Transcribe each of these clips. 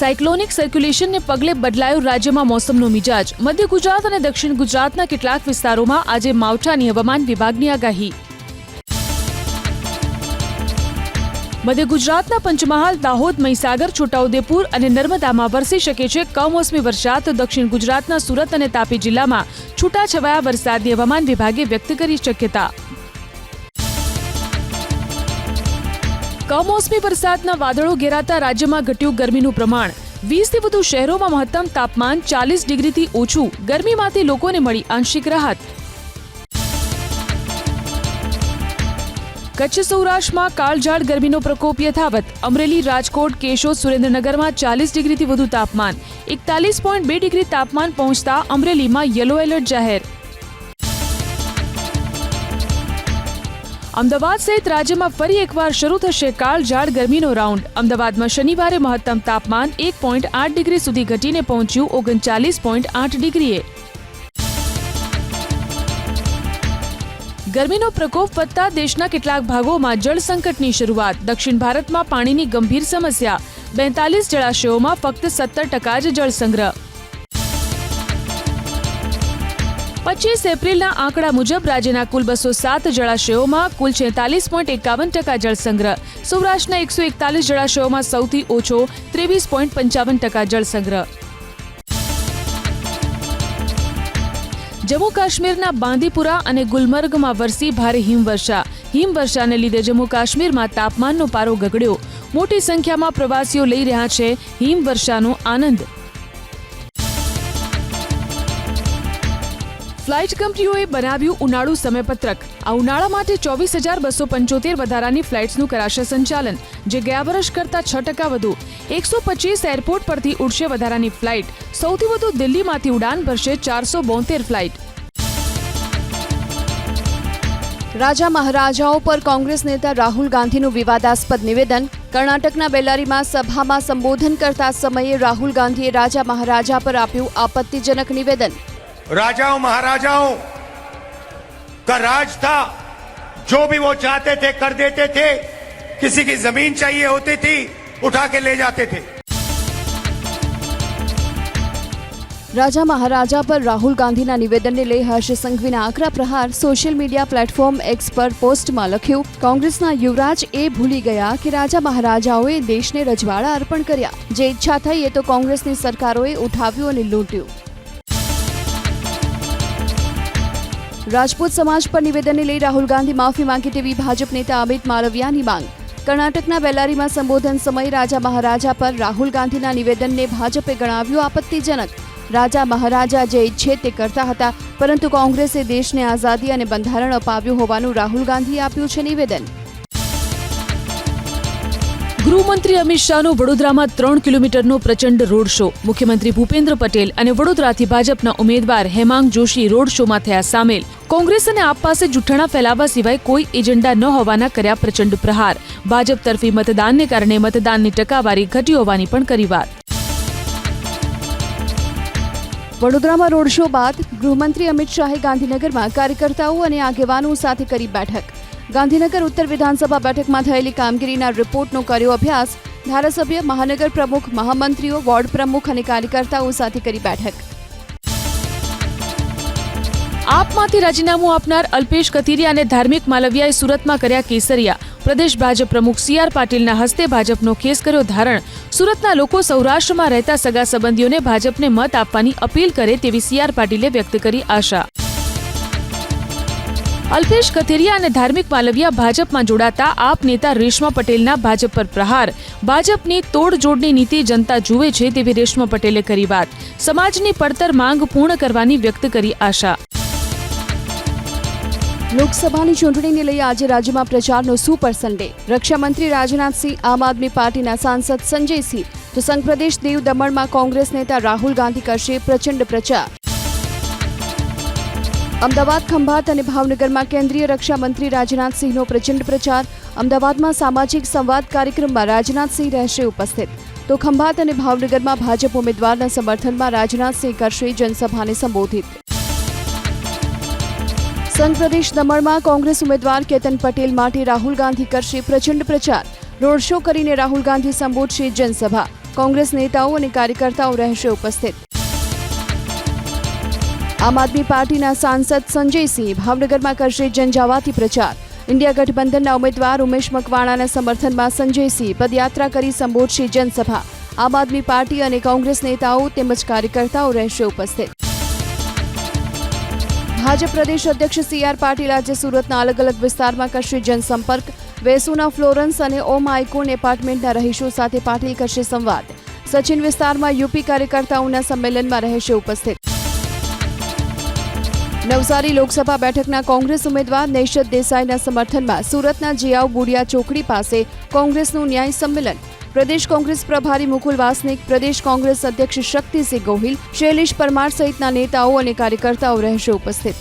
Cyclonic સર્ક્યુલેશનને પગલે બદલાયો રાજ્યમાં મોસમનો મિજાજ. મધ્ય ગુજરાત અને દક્ષિણ ગુજરાતના કેટલાક વિસ્તારોમાં આજે માવઠાની હવામાન વિભાગની આગાહી. મધ્ય ગુજરાતના પંચમહાલ, દાહોદ, મહીસાગર, છોટાઉદેપુર અને નર્મદામાં વરસી શકે છે કમોસમી વરસાદ. દક્ષિણ ગુજરાતના સુરત અને તાપી જિલ્લામાં છૂટાછવાયા વરસાદની હવામાન વિભાગે વ્યક્ત કરી શક્યતા. કમોસમી વરસાદના વાદળો ઘેરાતા રાજ્યમાં ઘટ્યું ગરમીનું પ્રમાણ. વીસથી વધુ શહેરોમાં મહત્તમ તાપમાન ચાલીસ ડિગ્રીથી ઓછું. ગરમીમાંથી લોકોને મળી આંશિક રાહત. કચ્છ સૌરાષ્ટ્રમાં કાળઝાળ ગરમીનો પ્રકોપ યથાવત. અમરેલી, રાજકોટ, કેશોદ, સુરેન્દ્રનગરમાં ચાલીસ ડિગ્રીથી વધુ તાપમાન. એકતાલીસ પોઈન્ટ બે ડિગ્રી તાપમાન પહોંચતા અમરેલીમાં યલો એલર્ટ જાહેર. અમદાવાદ સહિત રાજ્યમાં ફરી એકવાર શરૂ થશે કાળઝાળ ગરમીનો રાઉન્ડ. અમદાવાદમાં શનિવારે મહત્તમ તાપમાન એક પોઈન્ટ આઠ ડિગ્રી સુધી ઘટીને પહોંચ્યું ઓગણચાલીસ પોઈન્ટ આઠ ડિગ્રીએ. ગરમીનો પ્રકોપ વધતા દેશના કેટલાક ભાગોમાં જળ સંકટની શરૂઆત. દક્ષિણ ભારતમાં પાણીની ગંભીર સમસ્યા. બેતાલીસ જળાશયોમાં ફક્ત સત્તર ટકા જ જળ સંગ્રહ. પચીસ એપ્રિલના આંકડા મુજબ રાજ્યના કુલ બસો સાત જળાશયોમાં કુલ છેતાલીસ પોઈન્ટ એકાવન ટકા જળસંગ્રહ સૌરાષ્ટ્રના એકસો એકતાલીસ જળાશયોમાં સૌથી ઓછો ત્રેવીસ પોઈન્ટ પંચાવન ટકા જળસંગ્રહ જમ્મુ કાશ્મીરના બાંદીપુરા અને ગુલમર્ગમાં વરસી ભારે હિમવર્ષા. હિમવર્ષાને લીધે જમ્મુ કાશ્મીરમાં તાપમાનનો પારો ગગડ્યો. મોટી સંખ્યામાં પ્રવાસીઓ લઈ રહ્યા છે હિમવર્ષાનો આનંદ. ફ્લાઇટ કંપનીઓએ બનાવ્યું ઉનાળુ સમયપત્રક. આ ઉનાળા માટે ચોવીસ હજાર બસો પંચોતેર વધારાની ફ્લાઇટ્સનું કરાશે સંચાલન, જે ગયા વર્ષ કરતાં છ ટકા વધુ. એકસો પચીસ એરપોર્ટ પરથી ઉડશે વધારાની ફ્લાઇટ. સૌથી વધુ દિલ્હીમાંથી ઉડાન ભરશે ચારસો બોતેર ફ્લાઇટ. રાજા મહારાજાઓ પર કોંગ્રેસ નેતા રાહુલ ગાંધીનું વિવાદાસ્પદ નિવેદન. કર્ણાટકના બેલારીમાં સભામાં સંબોધન કરતા સમયે રાહુલ ગાંધીએ રાજા મહારાજા પર આપ્યું આપત્તિજનક નિવેદન. राजाओं महाराजाओं का राज था जो भी वो चाहते थे कर देते थे किसी की जमीन चाहिए होती थी उठा के ले जाते थे રાજા મહારાજા પર રાહુલ ગાંધીના નિવેદનને લઈ હર્ષ સંઘવીના આકરા પ્રહાર સોશિયલ મીડિયા પ્લેટફોર્મ એક્સ પર પોસ્ટમાં લખ્યું કોંગ્રેસના યુવરાજ એ ભૂલી ગયા કે રાજા મહારાજાઓએ દેશને રજવાડા અર્પણ કર્યા જે ઈચ્છા થઈ એ તો કોંગ્રેસની સરકારોએ ઉઠાવ્યું અને લૂંટ્યું રાજપૂત સમાજ પર નિવેદનને લઈ રાહુલ ગાંધી માફી માંગે તેવી ભાજપ નેતા અમિત માલવિયાની માંગ. કર્ણાટકના બેલારીમાં સંબોધન સમયે રાજા મહારાજા પર રાહુલ ગાંધીના નિવેદનને ભાજપે ગણાવ્યું આપત્તિજનક. રાજા મહારાજા જે ઈચ્છે તે કરતા હતા, પરંતુ કોંગ્રેસે દેશને આઝાદી અને બંધારણ અપાવ્યું હોવાનું રાહુલ ગાંધીએ આપ્યું છે નિવેદન. ગૃહમંત્રી અમિત શાહનો વડોદરામાં ત્રણ કિલોમીટરનો પ્રચંડ રોડ શો. મુખ્યમંત્રી ભૂપેન્દ્ર પટેલ અને વડોદરાથી ભાજપના ઉમેદવાર હેમાંગ જોશી રોડ શોમાં થયા સામેલ. કોંગ્રેસ અને આપ પાસે જૂઠાણા ફેલાવવા સિવાય કોઈ એજન્ડા ન હોવાના કર્યા પ્રચંડ પ્રહાર. ભાજપ તરફી મતદાનને કારણે મતદાનની ટકાવારી ઘટી હોવાની પણ કરી વાત. વડોદરામાં રોડ શો બાદ ગૃહમંત્રી અમિત શાહે ગાંધીનગરમાં કાર્યકર્તાઓ અને આગેવાનો સાથે કરી બેઠક. ગાંધીનગર ઉત્તર વિધાનસભા બેઠકમાં થયેલી કામગીરીના રિપોર્ટનો કર્યો અભ્યાસ ધારાસભ્ય, મહાનગર પ્રમુખ, મહામંત્રીઓ, વોર્ડ પ્રમુખ અને કાર્યકર્તાઓ સાથે કરી બેઠક. આપમાંથી રાજીનામું આપનાર અલ્પેશ કથિરિયા અને ધાર્મિક માલવિયાએ સુરતમાં કર્યા કેસરિયા. પ્રદેશ ભાજપ પ્રમુખ સી આર પાટીલના હસ્તે ભાજપનો કેસ કર્યો ધારણ. સુરતના લોકો સૌરાષ્ટ્રમાં રહેતા સગા સંબંધીઓને ભાજપને મત આપવાની અપીલ કરે તેવી સી આર પાટીલે વ્યક્ત કરી આશા. અલ્પેશ કથિરિયા અને ધાર્મિક માલવિયા ભાજપમાં જોડાતા આપ નેતા રેશમા પટેલના ભાજપ પર પ્રહાર. ભાજપની તોડજોડની નીતિ જનતા જુએ છે તેવી રેશમા પટેલે કરી વાત. સમાજની પડતર માંગ પૂર્ણ કરવાની વ્યક્ત કરી આશા. લોકસભાની ચૂંટણીને લઈ આજે રાજ્યમાં પ્રચારનો સુપર સન્ડે રક્ષામંત્રી રાજનાથસિંહ, આમ આદમી પાર્ટીના સાંસદ સંજયસિંહ તો સંઘ પ્રદેશ દીવ દમણમાં કોંગ્રેસ નેતા રાહુલ ગાંધી કરશે પ્રચંડ પ્રચાર. અમદાવાદ, ખંભાત અને ભાવનગરમાં કેન્દ્રીય રક્ષામંત્રી રાજનાથસિંહનો પ્રચંડ પ્રચાર. અમદાવાદમાં સામાજિક સંવાદ કાર્યક્રમમાં રાજનાથસિંહ રહેશે ઉપસ્થિત. તો ખંભાત અને ભાવનગરમાં ભાજપ ઉમેદવારના સમર્થનમાં રાજનાથસિંહ કરશે જનસભાને સંબોધિત. સંઘ પ્રદેશ દમણમાં કોંગ્રેસ ઉમેદવાર કેતન પટેલ માટે રાહુલ ગાંધી કરશે પ્રચંડ પ્રચાર. રોડ શો કરીને રાહુલ ગાંધી સંબોધશે જનસભા. કોંગ્રેસ નેતાઓ અને કાર્યકર્તાઓ રહેશે ઉપસ્થિત. આમ આદમી પાર્ટીના સાંસદ સંજયસિંહ ભાવનગરમાં કરશે જનજાવાતી પ્રચાર. ઇન્ડિયા ગઠબંધનના ઉમેદવાર ઉમેશ મકવાણાના સમર્થનમાં સંજયસિંહ પદયાત્રા કરી સંબોધશે જનસભા. આમ આદમી પાર્ટી અને કોંગ્રેસ નેતાઓ તેમજ કાર્યકર્તાઓ રહેશે ઉપસ્થિત. ભાજપ પ્રદેશ અધ્યક્ષ સી આર પાટીલ આજે સુરતના અલગ અલગ વિસ્તારમાં કરશે જનસંપર્ક. વેસુના ફ્લોરન્સ અને ઓમ આઇકોન એપાર્ટમેન્ટના રહીશો સાથે પાટીલ કરશે સંવાદ. સચિન વિસ્તારમાં યુપી કાર્યકર્તાઓના સંમેલનમાં રહેશે ઉપસ્થિત. નવસારી લોકસભા બેઠકના કોંગ્રેસ ઉમેદવાર નૈશદ દેસાઈના સમર્થનમાં સુરતના જીયાવ બુડિયા ચોકડી પાસે કોંગ્રેસનું ન્યાય સંમેલન. પ્રદેશ કોંગ્રેસ પ્રભારી મુકુલ વાસનિક, પ્રદેશ કોંગ્રેસ અધ્યક્ષ શક્તિસિંહ ગોહિલ, શૈલેષ પરમાર સહિતના નેતાઓ અને કાર્યકર્તાઓ રહેશે ઉપસ્થિત.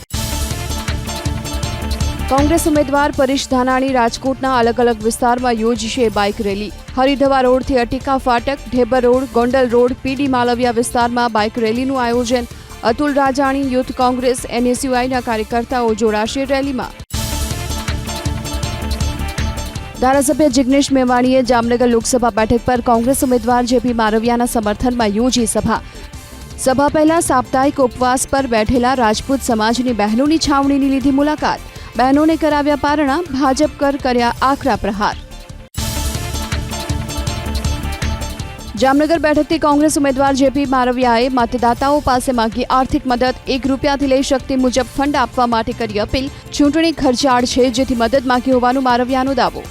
કોંગ્રેસ ઉમેદવાર પરેશ ધાનાણી રાજકોટના અલગ અલગ વિસ્તારમાં યોજશે બાઇક રેલી. હરિધવા રોડથી અટીકા ફાટક, Dhebar road, Gondal road, P D Malviya વિસ્તારમાં બાઇક રેલીનું આયોજન. અતુલ રાજાણી યુથ કોંગ્રેસ, એનએસયુઆઈના કાર્યકર્તાઓ જોડાશે રેલીમાં. ધારાસભ્ય જિગ્નેશ મેવાણીએ જામનગર લોકસભા બેઠક પર કોંગ્રેસ ઉમેદવાર જેપી મારવિયાના સમર્થનમાં યોજી સભા. સભા પહેલા સાપ્તાહિક ઉપવાસ પર બેઠેલા રાજપૂત સમાજની બહેનોની છાવણીની લીધી મુલાકાત. બહેનોને કરાવ્યા પારણા, ભાજપ કર કર્યા આકરા પ્રહાર. જામનગર બેઠકથી કોંગ્રેસ ઉમેદવાર જેપી મારવિયાએ મતદાતાઓ પાસે માંગી આર્થિક મદદ, એક રૂપિયાથી લઈ શક્તિ મુજબ ફંડ આપવા માટે કરી અપીલ. ચૂંટણી ખર્ચાળ છે, જેથી મદદ માંગી હોવાનું મારવિયાનો દાવો.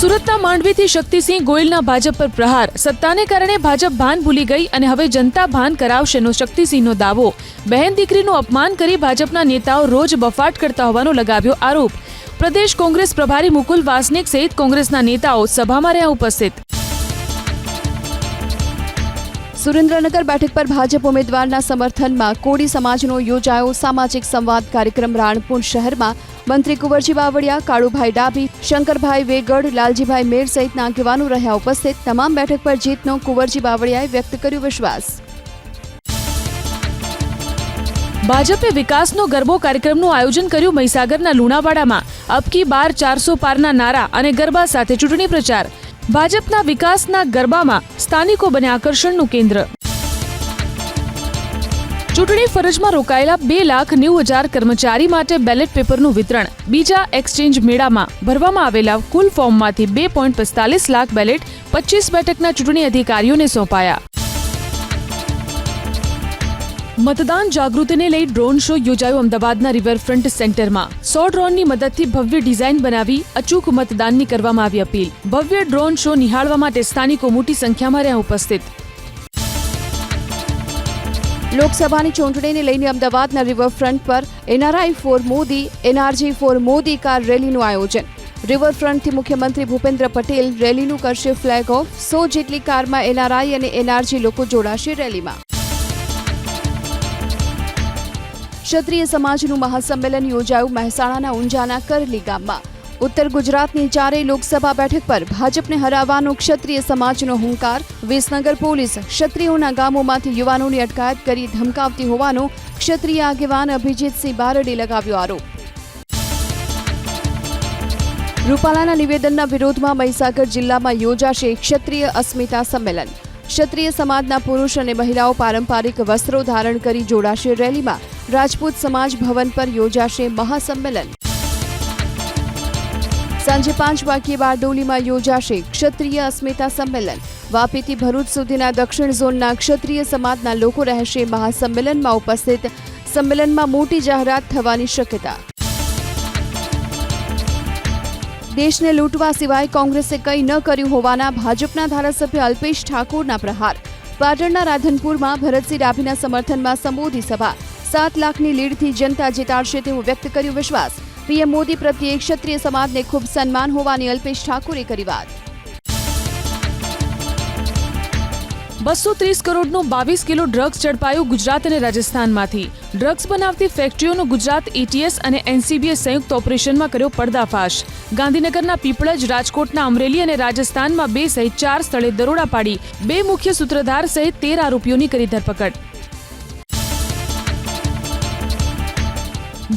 સુરતના માંડવીથી શક્તિસિંહ ગોયલના ભાજપ પર પ્રહાર. સત્તાને કારણે ભાજપ ભાન ભૂલી ગઈ અને હવે જનતા ભાન કરાવશેનો શક્તિસિંહનો દાવો. બહેન દીકરીનું અપમાન કરી ભાજપના નેતાઓ રોજ બફાટ કરતા હોવાનો લગાવ્યો આરોપ. પ્રદેશ કોંગ્રેસ પ્રભારી મુકુલ વાસનિક સહિત કોંગ્રેસના નેતાઓ સભામાં રહ્યા ઉપસ્થિત. સુરેન્દ્રનગર બેઠક પર ભાજપ ઉમેદવારના સમર્થનમાં કોળી સમાજનો યોજાયો સામાજિક સંવાદ કાર્યક્રમ રાણપુર શહેરમાં. મંત્રી કુંવરજી બાવળિયા, કાળુભાઈ ડાભી, શંકરભાઈ વેગડ, લાલજીભાઈ મેર સહિતના આગેવાનો રહ્યા ઉપસ્થિત. તમામ બેઠક પર જીતનો કુંવરજી બાવળિયાએ વ્યક્ત કર્યો વિશ્વાસ. ભાજપે વિકાસનો ગરબો કાર્યક્રમનું આયોજન કર્યું મહીસાગરના લુણાવાડામાં. અબકી બાર ચારસો પારના નારા અને ગરબા સાથે ચૂંટણી પ્રચાર. ભાજપના વિકાસના ગરબામાં સ્થાનિકો બને આકર્ષણનું કેન્દ્ર. ચૂંટણી ફરજમાં રોકાયેલા બે લાખ નેવું હજાર કર્મચારી માટે બેલેટ પેપરનું વિતરણ. બીજા એક્સચેન્જ મેળામાં ભરવામાં આવેલા કુલ ફોર્મમાંથી બે પોઈન્ટ પિસ્તાલીસ લાખ બેલેટ પચીસ બેઠકના ચૂંટણી અધિકારીઓને સોંપાયા. મતદાન જાગૃતિને લઈ ડ્રોન શો યોજાયો અમદાવાદના રિવરફ્રન્ટ સેન્ટરમાં. સો ડ્રોનની મદદથી ભવ્ય ડિઝાઇન બનાવી અચૂક મતદાનની કરવામાં આવી અપીલ. ભવ્ય ડ્રોન શો નિહાળવા માટે સ્થાનિકો મોટી સંખ્યામાં રહ્યા ઉપસ્થિત. લોકસભાની ચૂંટણીને લઈને અમદાવાદના રિવરફ્રન્ટ પર NRI for Modi, NRG for Modi car રેલીનું આયોજન. રિવરફ્રન્ટથી મુખ્યમંત્રી ભૂપેન્દ્ર પટેલ રેલીનું કરશે ફ્લેગ ઓફ. સો જેટલી કારમાં એનઆરઆઈ અને એનઆરજી લોકો જોડાશે રેલીમાં. ક્ષત્રિય સમાજનું મહાસંમેલન યોજાયું મહેસાણાના ઊંઝાના કરલી ગામમાં. ઉત્તર ગુજરાતની ચારેય લોકસભા બેઠક પર ભાજપને હરાવવાનો ક્ષત્રિય સમાજનો હુંકાર, વિસનગર પોલીસ ક્ષત્રિયોના ગામોમાંથી યુવાનોની અટકાયત કરી ધમકાવતી હોવાનો ક્ષત્રિય આગેવાન અભિજીતસિંહ બારડે લગાવ્યો આરોપ. રૂપાલાના નિવેદનના વિરોધમાં મહીસાગર જિલ્લામાં યોજાશે ક્ષત્રિય અસ્મિતા સંમેલન. ક્ષત્રિય સમાજના પુરુષ અને મહિલાઓ પારંપરિક વસ્ત્રો ધારણ કરી જોડાશે રેલીમાં. રાજપૂત સમાજ ભવન પર યોજાશે મહાસંમેલન. સાંજે પાંચ વાગ્યે બારડોલીમાં યોજાશે ક્ષત્રિય અસ્મિતા સંમેલન. વાપીથી ભરૂચ સુધીના દક્ષિણ ઝોનના ક્ષત્રિય સમાજના લોકો રહેશે મહાસંમેલનમાં ઉપસ્થિત. સંમેલનમાં મોટી જાહેરાત થવાની શક્યતા. દેશને લૂંટવા સિવાય કોંગ્રેસે કંઈ ન કર્યું હોવાના ભાજપના ધારાસભ્ય અલ્પેશ ઠાકોરના પ્રહાર. પાટણના રાધનપુરમાં ભરતસિંહ ડાભીના સમર્થનમાં સંબોધી સભા. સાત લાખની લીડથી જનતા જીતાડશે તેવું વ્યક્ત કર્યો વિશ્વાસ. પીએમ મોદી પ્રત્યે ક્ષત્રિય સમાજને ખૂબ સન્માન હોવાની અલ્પેશ ઠાકોરે કરી વાત. બસો ત્રીસ કરોડનું બાવીસ કિલો ડ્રગ્સ ઝડપાયું ગુજરાત અને રાજસ્થાનમાંથી. ડ્રગ્સ બનાવતી ફેક્ટરીઓનો ગુજરાત એટીએસ અને એનસીબીએ સંયુક્ત ઓપરેશનમાં કર્યો પર્દાફાશ. ગાંધીનગરના પીપળજ, રાજકોટના અમરેલી અને રાજસ્થાનમાં બે સહિત ચાર સ્થળે દરોડા પાડી બે મુખ્ય સૂત્રધાર સહિત તેર આરોપીઓની કરી ધરપકડ.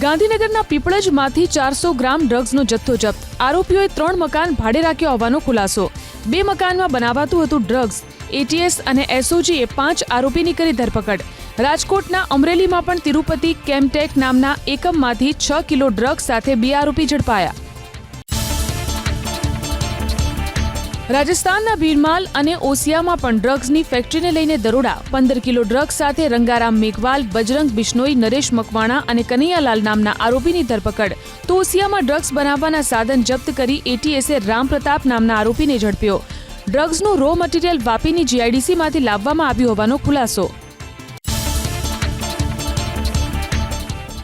ગાંધીનગરના પીપળજમાંથી ચારસો ગ્રામ ડ્રગ્સનો જથ્થો જપ્ત. આરોપીઓએ ત્રણ મકાન ભાડે રાખ્યો હોવાનો ખુલાસો. બે મકાનમાં બનાવાતું હતું ડ્રગ્સ. એટીએસ અને એસઓજીએ પાંચ આરોપીની કરી ધરપકડ. રાજકોટના અમરેલીમાં પણ તિરુપતિ કેમટેક નામના એકમમાંથી છ કિલો ડ્રગ્સ સાથે બે આરોપી ઝડપાયા. રાજસ્થાનના ભીરમાલ અને ઓસિયામાં પણ ડ્રગ્સની ફેક્ટરીને લઈને દરોડા. પંદર કિલો ડ્રગ્સ સાથે રંગારામ મેઘવાલ, બજરંગ બિશ્નોઈ, નરેશ મકવાણા અને કનૈયાલાલ નામના આરોપીની ધરપકડ. તો ઓસિયામાં ડ્રગ્સ બનાવવાના સાધન જપ્ત કરી એટીએસે રામપ્રતાપ નામના આરોપીને ઝડપ્યો. ડ્રગ્સનું રો મટીરીયલ વાપીની જીઆઈડીસીમાંથી લાવવામાં આવ્યું હોવાનો ખુલાસો.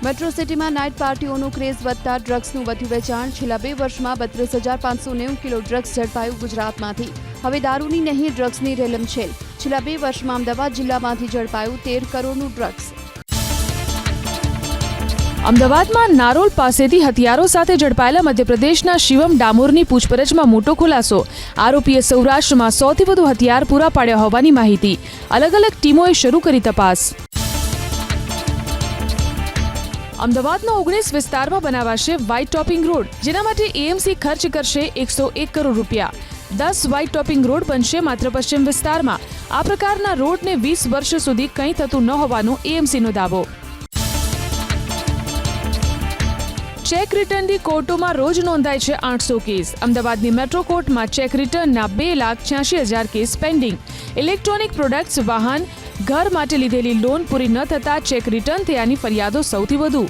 મેટ્રો સિટીમાં નાઇટ પાર્ટીઓનો ક્રેઝ વધતા ડ્રગ્સનું વધ્યું વેચાણ. છેલ્લા બે વર્ષમાં બત્રીસ હજાર પાંચસો નેવું કિલો ડ્રગ્સ ઝડપાયું ગુજરાતમાંથી. હવે દારૂની નહીં, ડ્રગ્સની રેલમ છે છેલ્લા બે વર્ષમાં અમદાવાદ જિલ્લામાંથી ઝડપાયું તેર કરોડનું ડ્રગ્સ. અમદાવાદમાં નારોલ પાસેથી હથિયારો સાથે ઝડપાયેલા મધ્યપ્રદેશના શિવમ ડામોરની પૂછપરછમાં મોટો ખુલાસો. આરોપીએ સૌરાષ્ટ્રમાં સૌથી વધુ હથિયાર પૂરા પાડ્યા હોવાની માહિતી. અલગ અલગ ટીમોએ શરૂ કરી તપાસ. અમદાવાદના ઓગણીસ વિસ્તારમાં બનાવાશે વ્હાઇટ ટોપિંગ રોડ જેના માટે એએમસી ખર્ચ કરશે એકસો એક કરોડ રૂપિયા. દસ વ્હાઇટ ટોપિંગ રોડ બનશે માત્ર પશ્ચિમ વિસ્તારમાં. આ પ્રકારના રોડને વીસ વર્ષ સુધી કંઈ થતું ન હોવાનો એએમસીનો દાવો. ચેક રિટર્નની કોર્ટોમાં રોજ નોંધાય છે આઠસો કેસ. અમદાવાદની મેટ્રો કોર્ટમાં ચેક રિટર્નના બે લાખ છ્યાસી હજાર કેસ પેન્ડિંગ. ઇલેક્ટ્રોનિક પ્રોડક્ટ્સ, વાહન ઘર માટે લીધેલી લોન પૂરી ન થતા ચેક રિટર્ન થયાની ફરિયાદો સૌથી વધુ.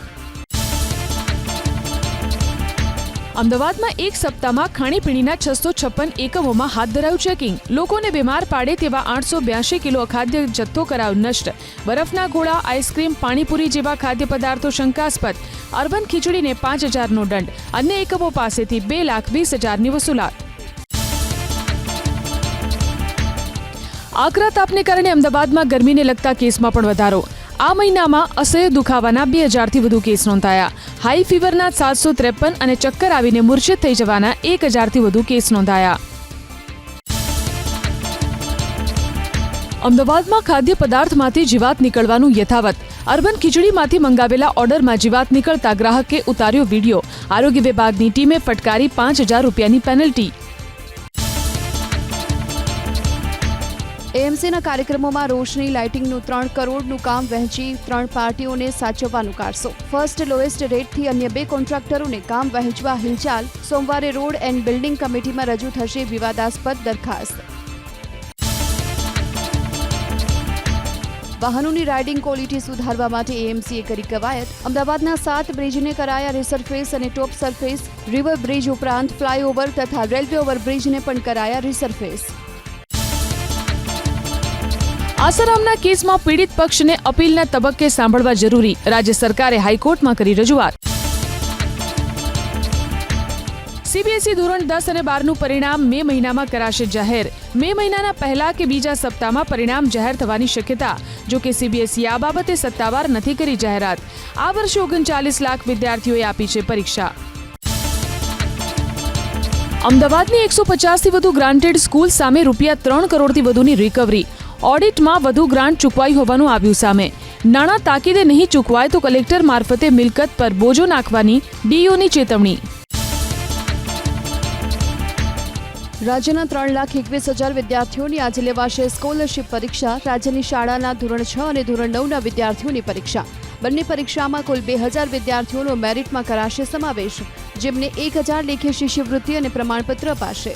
અમદાવાદમાં એક સપ્તાહમાં ખાણીપીણીના છસો છપ્પન એકમોમાં હાથ ધરાયું ચેકિંગ લોકોને બીમાર પાડે તેવા આઠસો બ્યાસી કિલો અખાદ્ય જથ્થો કરાયો નષ્ટ. બરફના ગોળા, આઈસ્ક્રીમ, પાણીપુરી જેવા ખાદ્ય પદાર્થો શંકાસ્પદ. અર્બન ખીચડીને પાંચ હજારનો દંડ. અન્ય એકમો પાસેથી બે લાખ વીસ હજારની વસૂલાત. આકરા તાપને કારણે અમદાવાદમાં ગરમીને લગતા કેસમાં પણ વધારો. આ મહિનામાં અસહ્ય દુખાવાના બે હજારથી વધુ કેસ નોંધાયા. હાઈ ફીવરના સાતસો ત્રેપન અને ચક્કર આવીને મૂર્છિત થઈ જવાના એક હજારથી વધુ કેસ નોંધાયા. અમદાવાદમાં ખાદ્ય પદાર્થમાંથી જીવાત નીકળવાનું યથાવત. અર્બન ખીચડીમાંથી મંગાવેલા ઓર્ડરમાં જીવાત નીકળતા ગ્રાહકે ઉતાર્યો વીડિયો. આરોગ્ય વિભાગની ટીમે ફટકારી પાંચ હજાર રૂપિયાની પેનલ્ટી. એએમસીના કાર્યક્રમોમાં રોશની, લાઇટિંગનું ત્રણ કરોડનું કામ વહેંચી ત્રણ પાર્ટીઓને સાચવવાનું કાઢશો ફર્સ્ટ લોએસ્ટ રેટથી અન્ય બે કોન્ટ્રાક્ટરોને કામ વહેંચવા હિલચાલ. સોમવારે રોડ એન્ડ બિલ્ડિંગ કમિટીમાં રજૂ થશે વિવાદાસ્પદ દરખાસ્ત. વાહનોની રાઇડિંગ ક્વોલિટી સુધારવા માટે એએમસીએ કરી કવાયત. અમદાવાદના સાત બ્રિજને કરાયા રિસરફેસ અને ટોપ સરફેસ. રિવર બ્રિજ ઉપરાંત ફ્લાયઓવર તથા રેલવે ઓવરબ્રિજને પણ કરાયા રિસરફેસ. આસારામના કેસમાં પીડિત પક્ષને અપીલના તબક્કે સાંભળવા જરૂરી. રાજ્ય સરકારે હાઈકોર્ટમાં કરી રજૂઆત. સીબીએસઈ ધોરણ દસ અને બારનું પરિણામ મે મહિનામાં કરાશે જાહેર. મે મહિનાના પહેલા કે બીજા સપ્તાહમાં પરિણામ જાહેર થવાની શક્યતા જો કે સીબીએસઈ આ બાબતે સત્તાવાર નથી કરી જાહેરાત. આ વર્ષે ઓગણચાલીસ લાખ વિદ્યાર્થીઓએ આપી છે પરીક્ષા. અમદાવાદની એકસો પચાસથી વધુ ગ્રાન્ટેડ સ્કૂલ સામે રૂપિયા ત્રણ કરોડથી વધુની રિકવરી ઓડિટમાં વધુ ગ્રાન્ટ ચૂકવાઈ હોવાનું આવ્યું સામે. નાણાં તાકીદે નહીં ચૂકવાય તો કલેક્ટર મારફતે મિલકત પર બોજો નાખવાની ડીઓની ચેતવણી. રાજ્યના ત્રણ લાખ એકવીસ હજાર વિદ્યાર્થીઓની આજે લેવાશે સ્કોલરશિપ પરીક્ષા. રાજ્યની શાળાના ધોરણ છ અને ધોરણ નવના વિદ્યાર્થીઓની પરીક્ષા. બંને પરીક્ષામાં કુલ બે હજાર વિદ્યાર્થીઓનો મેરિટમાં કરાશે સમાવેશ, જેમને એક હજાર લેખે શિષ્યવૃત્તિ અને પ્રમાણપત્ર અપાશે.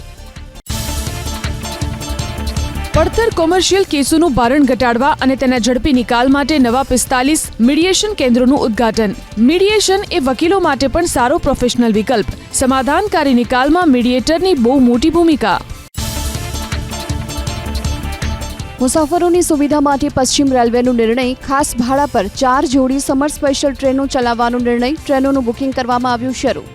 પડતર કોમર્શિયલ કેસોનું ભારણ ઘટાડવા અને તેના ઝડપી નિકાલ માટે નવા પિસ્તાલીસ મીડિયેશન કેન્દ્રોનું ઉદ્ઘાટન. મીડિયેશન એ વકીલો માટે પણ સારો પ્રોફેશનલ વિકલ્પ. સમાધાનકારી નિકાલમાં મીડિયેટરની બહુ મોટી ભૂમિકા. મુસાફરોની સુવિધા માટે પશ્ચિમ રેલવેનો નિર્ણય ખાસ ભાડા પર ચાર જોડી સમર સ્પેશિયલ ટ્રેનો ચલાવવાનો નિર્ણય. ટ્રેનોનું બુકિંગ કરવામાં આવ્યું શરૂ.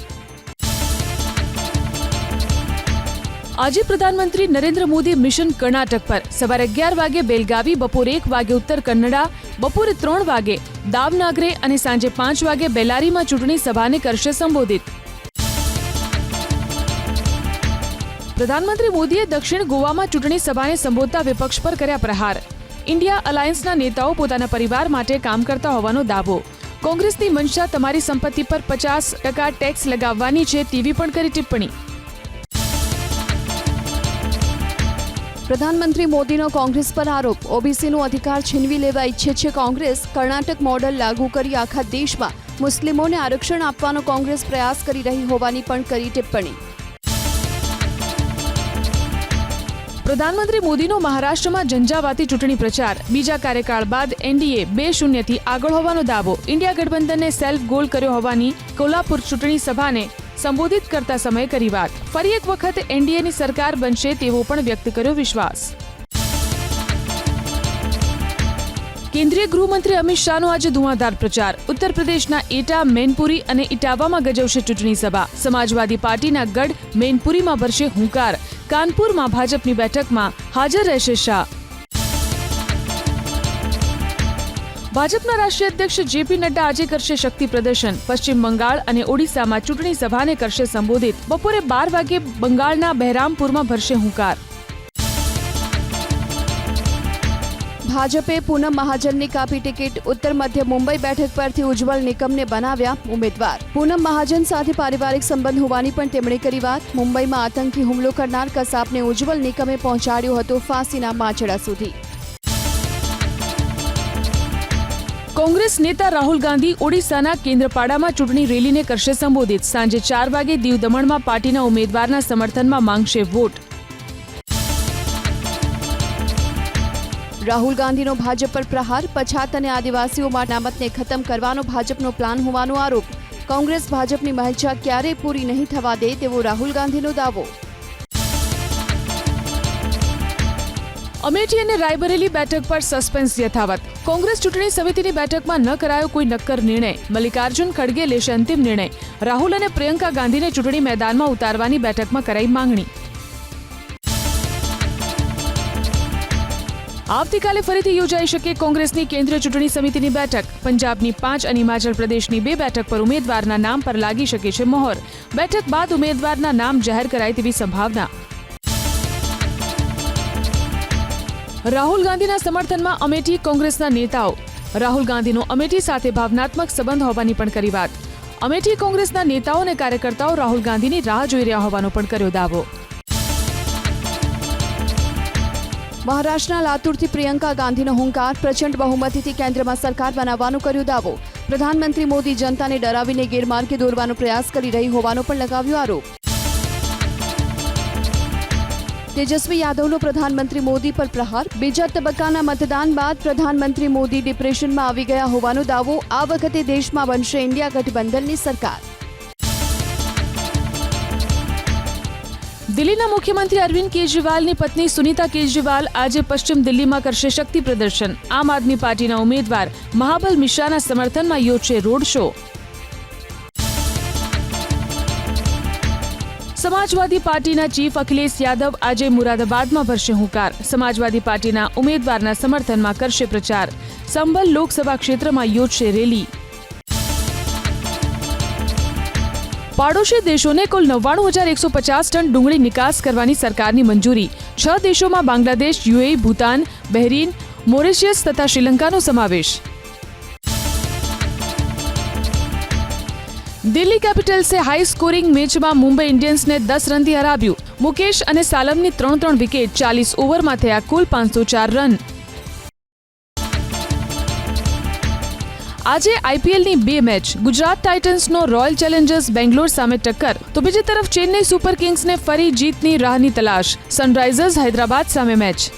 આજે પ્રધાનમંત્રી નરેન્દ્ર મોદી મિશન કર્ણાટક પર સવારે અગિયાર વાગે બેલગાવી, બપોરે એક વાગે ઉત્તર કન્નડા, બપોરે ત્રણ વાગે દાવનાગરે અને સાંજે પાંચ વાગે બેલારીમાં ચૂંટણી સભાને કરશે સંબોધિત. પ્રધાનમંત્રી મોદીએ દક્ષિણ ગોવામાં ચૂંટણી સભાને સંબોધતા વિપક્ષ પર કર્યા પ્રહાર. ઇન્ડિયા અલાયન્સના નેતાઓ પોતાના પરિવાર માટે કામ કરતા હોવાનો દાવો. કોંગ્રેસની મંશા તમારી સંપત્તિ પર પચાસ ટકા ટેક્સ લગાવવાની છે તેવી પણ કરી ટિપ્પણી. પ્રધાનમંત્રી મોદીનો કોંગ્રેસ પર આરોપ. ઓબીસીનો અધિકાર છીનવી લેવા ઈચ્છે છે કોંગ્રેસ. કર્ણાટક મોડલ લાગુ કરી આખા દેશમાં મુસ્લિમોને આરક્ષણ આપવાનો કોંગ્રેસ પ્રયાસ કરી રહી હોવાની પણ કરી ટિપ્પણી. પ્રધાનમંત્રી મોદીનો મહારાષ્ટ્રમાં ઝંઝાવાતી ચૂંટણી પ્રચાર. બીજા કાર્યકાળ બાદ એનડીએ બે શૂન્યથી આગળ હોવાનો દાવો. ઇન્ડિયા ગઠબંધનને સેલ્ફ ગોલ કર્યો હોવાની કોલ્હાપુર ચૂંટણી સભાને સંબોધિત કરતા સમયે કરી વાત. ફરી એક વખત એનડીએની સરકાર બનશે તેવો પણ વ્યક્ત કર્યો વિશ્વાસ. કેન્દ્રીય ગૃહમંત્રી અમિત શાહનો આજે ધુઆધાર પ્રચાર. ઉત્તર પ્રદેશના એટા, મેનપુરી અને ઇટાવામાં ગજવશે ચૂંટણી સભા. સમાજવાદી પાર્ટીના ગઢ મેનપુરીમાં ભરશે હુંકાર. કાનપુરમાં ભાજપની બેઠકમાં હાજર રહેશે શાહ. ભાજપના રાષ્ટ્રીય અધ્યક્ષ જેપી નડ્ડા આજે કરશે શક્તિ પ્રદર્શન. પશ્ચિમ બંગાળ અને ઓડિશામાં ચૂંટણી સભાને કરશે સંબોધિત. બપોરે બાર વાગે બંગાળના બહેરામપુરમાં ભરશે હુંકાર. ભાજપે પૂનમ મહાજનની કાપી ટિકિટ. ઉત્તર મધ્ય મુંબઈ બેઠક પરથી ઉજ્જવલ નિકમને બનાવ્યા ઉમેદવાર. પૂનમ મહાજન સાથે પારિવારિક સંબંધ હોવાની પણ તેમણે કરી વાત. મુંબઈમાં આતંકી હુમલો કરનાર કસાબને ઉજ્જવલ નિકમે પહોંચાડ્યો હતો ફાંસીના માછડા સુધી. કોંગ્રેસ નેતા રાહુલ ગાંધી ઓડિશાના કેન્દ્રપાડામાં ચૂંટણી રેલીને કરશે સંબોધિત. સાંજે ચાર વાગે દીવ દમણમાં પાર્ટીના ઉમેદવારના સમર્થનમાં માંગશે વોટ. રાહુલ ગાંધીનો ભાજપ પર પ્રહાર, પછાત અને આદિવાસીઓ માટે અનામતને ખતમ કરવાનો ભાજપનો પ્લાન હોવાનો આરોપ. કોંગ્રેસ ભાજપની મહેચ્છા ક્યારેય પૂરી નહીં થવા દે તેવો રાહુલ ગાંધીનો દાવો. અમેઠી અને રાયબરેલી બેઠક પર સસ્પેન્સ યથાવત. કોંગ્રેસ ચૂંટણી સમિતિની બેઠકમાં ન કરાયો કોઈ નક્કર નિર્ણય. મલ્લિકાર્જુન ખડગે લેશે અંતિમ નિર્ણય. રાહુલ અને પ્રિયંકા ગાંધીને ચૂંટણી મેદાનમાં ઉતારવાની બેઠકમાં કરાઈ માંગણી. આવતીકાલે ફરીથી યોજાઈ શકે કોંગ્રેસની કેન્દ્રીય ચૂંટણી સમિતિની બેઠક. પંજાબની પાંચ અને હિમાચલ પ્રદેશની બે બેઠક પર ઉમેદવારના નામ પર લાગી શકે છે મોહર. બેઠક બાદ ઉમેદવારના નામ જાહેર કરાય તેવી સંભાવના. રાહુલ ગાંધીના સમર્થનમાં અમેઠી કોંગ્રેસના નેતાઓ. રાહુલ ગાંધીનો અમેઠી સાથે ભાવનાત્મક સંબંધ હોવાની પણ કરી વાત. અમેઠી કોંગ્રેસના નેતાઓ અને કાર્યકર્તાઓ રાહુલ ગાંધીની રાહ જોઈ રહ્યા હોવાનો પણ કર્યો દાવો. મહારાષ્ટ્રના લાતુરથી પ્રિયંકા ગાંધીનો હુંકાર પ્રચંડ બહુમતીથી કેન્દ્રમાં સરકાર બનાવવાનો કર્યો દાવો. પ્રધાનમંત્રી મોદી જનતાને ડરાવીને ગેરમાર્ગે દોરવાનો પ્રયાસ કરી રહી હોવાનો પણ લગાવ્યો આરોપ. તેજસ્વી યાદવનો પ્રધાનમંત્રી મોદી પર પ્રહાર. બીજા તબક્કાના મતદાન બાદ પ્રધાનમંત્રી મોદી ડિપ્રેશનમાં આવી ગયા હોવાનો દાવો આ વખતે દેશમાં બનશે ઇન્ડિયા ગઠબંધનની સરકાર. દિલ્હીના મુખ્યમંત્રી અરવિંદ કેજરીવાલની પત્ની સુનીતા કેજરીવાલ આજે પશ્ચિમ દિલ્હીમાં કરશે શક્તિ પ્રદર્શન. આમ આદમી પાર્ટીના ઉમેદવાર મહાબલ મિશ્રાના સમર્થનમાં યોજશે રોડ શો. સમાજવાદી પાર્ટીના ચીફ અખિલેશ યાદવ આજે મુરાદાબાદમાં ભરશે હુંકાર. સમાજવાદી પાર્ટીના ઉમેદવારના સમર્થનમાં કરશે પ્રચાર. સંબલ લોકસભા ક્ષેત્રમાં યોજશે રેલી. પાડોશી દેશોને કુલ નવ્વાણું હજાર એકસો પચાસ ટન ડુંગળી નિકાસ કરવાની સરકારની મંજૂરી. છ દેશોમાં Bangladesh UA Bhutan, Bahrain, Mauritius તથા શ્રીલંકાનો સમાવેશ. દિલ્હી કેપિટલ્સે હાઈ સ્કોરિંગ મેચમાં મુંબઈ ઇન્ડિયન્સને દસ રનથી હરાવ્યું. મુકેશ અને સાલમની ત્રણ ત્રણ વિકેટ ચાલીસ ઓવરમાં થયા કુલ પાંચસો ચાર રન. આજે આઈપીએલની બે મેચ, ગુજરાત ટાઇટન્સનો રોયલ ચેલેન્જર્સ બેંગ્લોર સામે ટક્કર. તો બીજી તરફ ચેન્નઈ સુપર કિંગ્સને ફરી જીતની રાહની તલાશ. સનરાઇઝર્સ હૈદરાબાદ સામે મેચ.